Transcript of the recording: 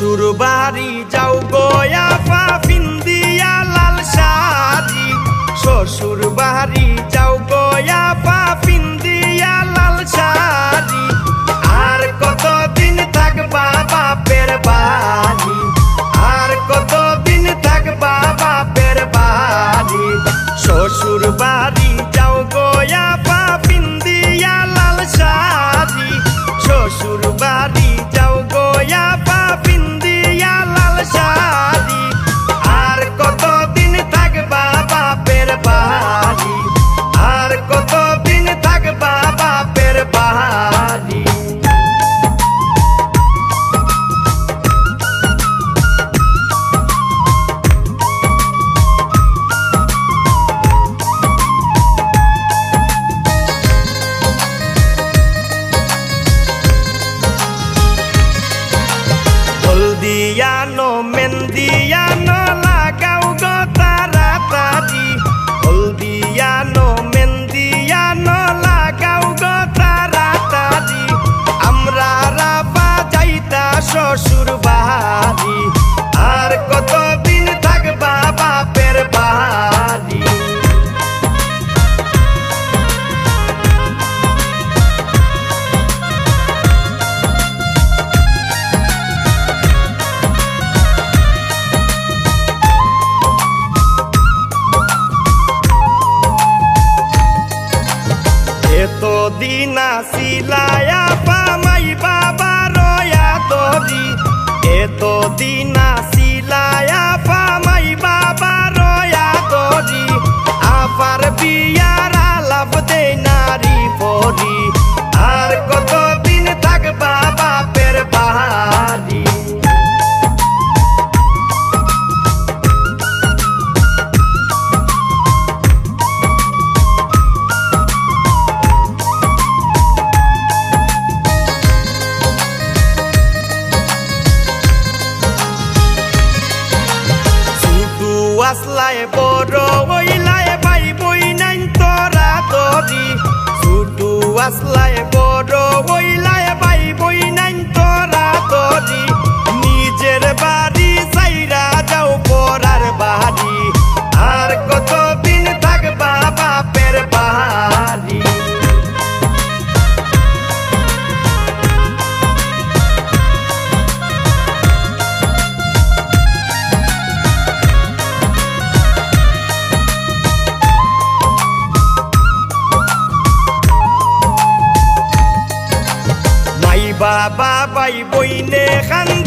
শ্বশুর বাড়ি যাও গয়া পিন্দিয়া লাল শাড়ি। শ্বশুর বাড়ি যাও গয়া পিন্দিয়া লাল শাড়ি। আর কতদিন থাকবা বাপের বাড়ি? আর কতদিন থাকবা বাপের বাড়ি? শ্বশুর বাড়ি যাও গয়া পিন্দিয়া লাল শাড়ি। শ্বশুর বাড়ি হলদিয়ানো মেন্দিয়ানো এত দিন আসিলায়া পামাই বাবা, রয়া তরি এতদিন আসিলায়া পামাই বাবা, রয়া তরি আবার বিয়ার আলাপ দে নারী পরি। আসলায় বড় ওইলায় ভাই বই নাই তোরা তরি। ছুটু আসলায় বড় ওইলায় বাবা বাই বইনে খান্দ